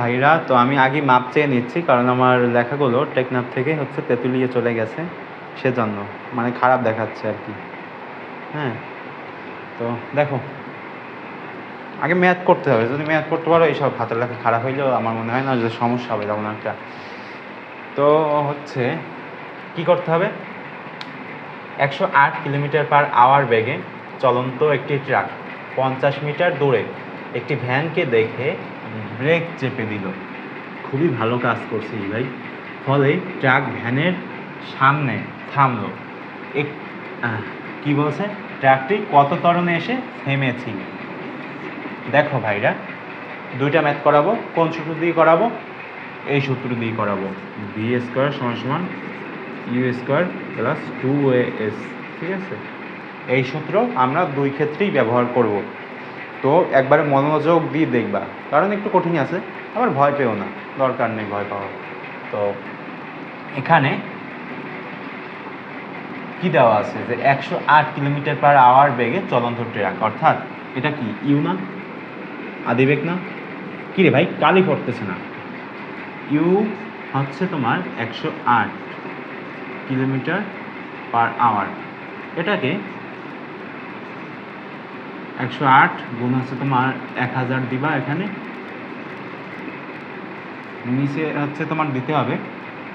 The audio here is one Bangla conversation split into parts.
ভাইরা, তো আমি আগে মাপ চেয়ে নিচ্ছি, কারণ আমার লেখাগুলো টেকনাফ থেকে হচ্ছে তেঁতুলিয়ে চলে গেছে সেজন্য। মানে খারাপ দেখাচ্ছে আর কি। হ্যাঁ তো দেখো, আগে ম্যাথ করতে হবে। যদি ম্যাথ করতে পারো, এইসব হাতের লেখা খারাপ হইলেও আমার মনে হয় না যে সমস্যা হবে তেমন একটা। তো হচ্ছে, কি করতে হবে? একশো আট কিলোমিটার পার আওয়ার বেগে চলন্ত একটি ট্রাক পঞ্চাশ মিটার দূরে একটি ভ্যানকে দেখে ব্রেক চেপে দিল। খুবই ভালো কাজ করছে ভাই। ফলে ট্রাক ভ্যানের সামনে থামলো। এক কি বলছে? ট্রাকটি কত ত্বরণে এসে থেমেছিল দেখো ভাইরা, দুইটা ম্যাথ করাবো, কোন সূত্র দিয়ে করাবো? এই সূত্র দিয়ে করাবো। ভি স্কোয়ার সমান সমান U square plus two A S ঠিক আছে? এই সূত্র আমরা দুই ক্ষেত্রেই ব্যবহার করব। তো একবারে মনোযোগ দিয়ে দেখবা। কারণ একটু কঠিন আছে, আবার ভয় পেও না, দরকার নেই ভয় পাওয়ার। তো এখানে কি দেওয়া আছে যে একশো আট কিলোমিটার পার আওয়ার বেগে চলন্ত ট্রাক, অর্থাৎ এটা কি, ইউ না? আদিবেগ না? কি রে ভাই, কালি পড়তেছে না। ইউ হচ্ছে তোমার একশো আট কিলোমিটার পার আওয়ার। এটাকে একশো আট, গুণ হচ্ছে তোমার এক হাজার দিবা এখানে। নিচে হচ্ছে তোমার দিতে হবে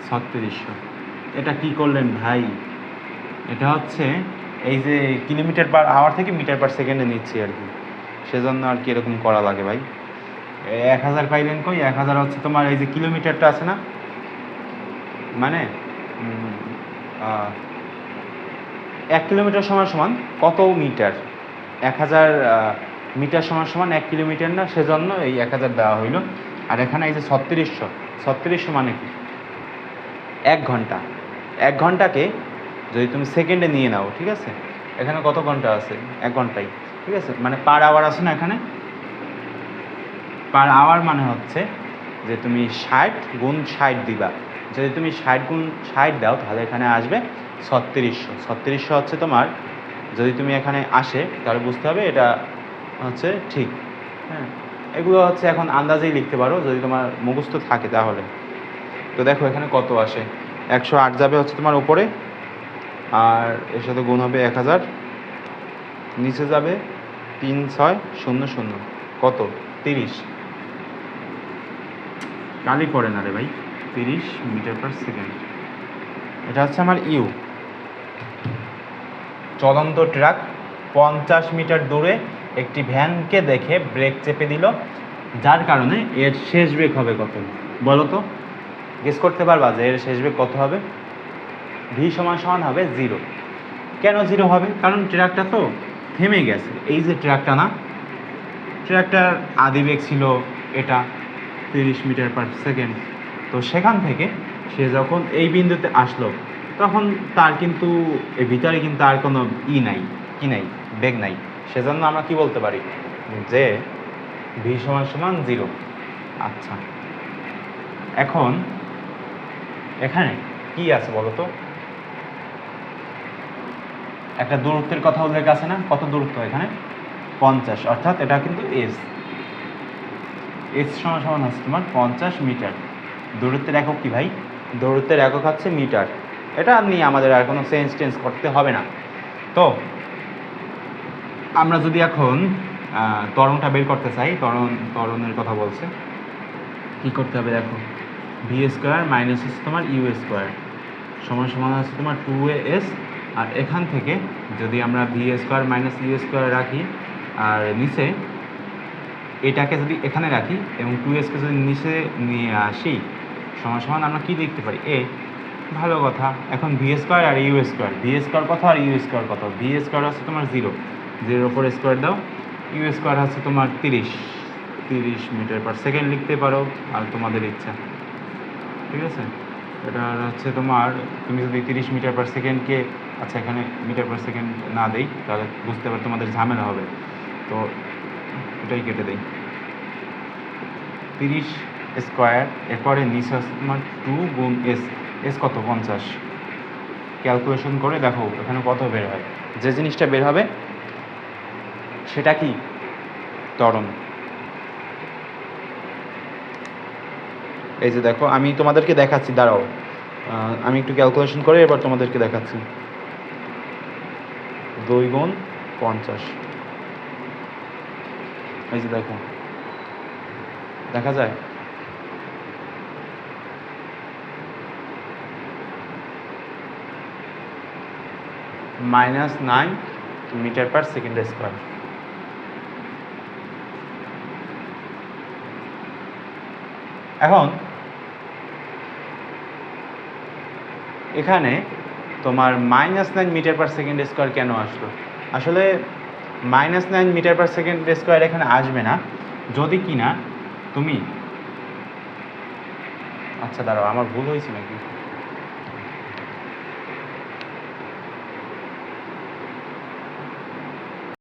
ছত্রিশশো। এটা কি করলেন ভাই? এটা হচ্ছে এই যে কিলোমিটার পার আওয়ার থেকে মিটার পার সেকেন্ডে নিচ্ছি আর কি। সেজন্য আর কি এরকম করা লাগে ভাই। এক হাজার পাইলেন কই? এক হাজার হচ্ছে তোমার এই যে কিলোমিটারটা আছে না? মানে এক কিলোমিটার সমান সমান কত মিটার? এক হাজার মিটার সমান সমান এক কিলোমিটার না, সেজন্য এই এক হাজার দেওয়া হইল। আর এখানে এই যে ছত্রিশশো ছত্রিশশো মানে কি? এক ঘণ্টা। এক ঘন্টাকে যদি তুমি সেকেন্ডে নিয়ে নাও, ঠিক আছে? এখানে কত ঘণ্টা আছে? এক ঘন্টাই, ঠিক আছে? মানে পার আওয়ার আছে না এখানে? পার আওয়ার মানে হচ্ছে যে তুমি ষাট গুণ ষাট দিবা। যদি তুমি ষাট গুণ ষাট দাও, তাহলে এখানে আসবে ছত্রিশশো। ছত্রিশশো হচ্ছে তোমার যদি তুমি এখানে আসে, তাহলে বুঝতে হবে এটা হচ্ছে ঠিক। হ্যাঁ এগুলো হচ্ছে এখন আন্দাজেই লিখতে পারো, যদি তোমার মুখস্থ থাকে তাহলে। তো দেখো এখানে কত আসে? একশো আট যাবে হচ্ছে তোমার উপরে, আর এর সাথে গুণ হবে এক হাজার। নিচে যাবে তিন ছয় শূন্য শূন্য। কত? তিরিশ। কালি পড়ে না রে ভাই। তিরিশ মিটার পার সেকেন্ড এটা হচ্ছে আমার ইউ। চলন্ত ট্রাক পঞ্চাশ মিটার দূরে একটি ভ্যানকে দেখে ব্রেক চেপে দিল, যার কারণে এর শেষ ব্রেক হবে কত? বলো তো। গেস করতে পারবা যে এর শেষ ব্রেক কত হবে? ভি সমান সমান হবে জিরো কেন জিরো হবে? কারণ ট্রাকটা তো থেমে গেছে। এই যে ট্রাকটা না, ট্রাকটার আদি বেগ ছিল এটা, তিরিশ মিটার পার সেকেন্ড তো সেখান থেকে সে যখন এই বিন্দুতে আসলো তখন তার কিন্তু এর ভিতরে কিন্তু আর কোনো ই নাই, কি নাই বেগ নাই। সেজন্য আমরা কি বলতে পারি? যে ভি সমান সমান জিরো আচ্ছা। এখন এখানে কি আছে বলো তো একটা দূরত্বের কথা উল্লেখ আছে না? কত দূরত্ব এখানে? পঞ্চাশ। অর্থাৎ এটা কিন্তু এস এস সমান সমান হচ্ছে তোমার পঞ্চাশ মিটার। দূরত্বের একক কি ভাই? দূরত্বের একক হচ্ছে মিটার। এটা নিয়ে আমাদের আর কোনো সেন্স টেন্স করতে হবে না। তো, আমরা যদি এখন তরণটা বের করতে চাই, তরণ, তরণের কথা বলছে। কি করতে হবে দেখো? ভি স্কোয়ার মাইনাস হচ্ছে তোমার ইউ স্কোয়ার সমান সমান হচ্ছে তোমার টু এস আর এখান থেকে যদি আমরা V square minus U square রাখি, আর নিচে এটাকে যদি এখানে রাখি এবং টু এসকে যদি নিচে নিয়ে আসি, সমান সমান আমরা কী লিখতে পারি? এ ভালো কথা। এখন ভি স্কোয়ার আর ইউ স্কোয়ার ভি স্কোয়ার কত আর ইউ স্কোয়ার কত? ভি স্কোয়ার হচ্ছে তোমার জিরো জিরোর ওপর স্কোয়ার দাও। ইউ স্কোয়ার হচ্ছে তোমার তিরিশ। তিরিশ মিটার পার সেকেন্ড লিখতে পারো, আর তোমাদের ইচ্ছা। ঠিক আছে? এটা হচ্ছে তোমার, তুমি যদি তিরিশ মিটার পার সেকেন্ডকে আচ্ছা এখানে মিটার পার সেকেন্ড না দেই, তাহলে বুঝতে পারো তোমাদের ঝামেলা হবে। তো এটাই কেটে দেই। তিরিশ স্কোয়ার এরপরে নিচে তোমার টু গুণ এস এস কত? পঞ্চাশ। ক্যালকুলেশন করে দেখো এখানে কত বের হয়। যে জিনিসটা বের হবে, সেটা কি? ত্বরণ। এই যে দেখো, আমি তোমাদেরকে দেখাচ্ছি, দাঁড়াও। আমি একটু ক্যালকুলেশন করে এবার তোমাদেরকে দেখাচ্ছি। দুই গুণ পঞ্চাশ। এই যে দেখো, দেখা যায়? Minus nine metre per second square এখন, এখানে তোমার minus nine metre per second square কেন আসলো? আসলে minus nine metre per second square এখানে আসবে না। যদি কিনা, তুমি আচ্ছা দাঁড়াও, আমার ভুল হয়েছে নাকি?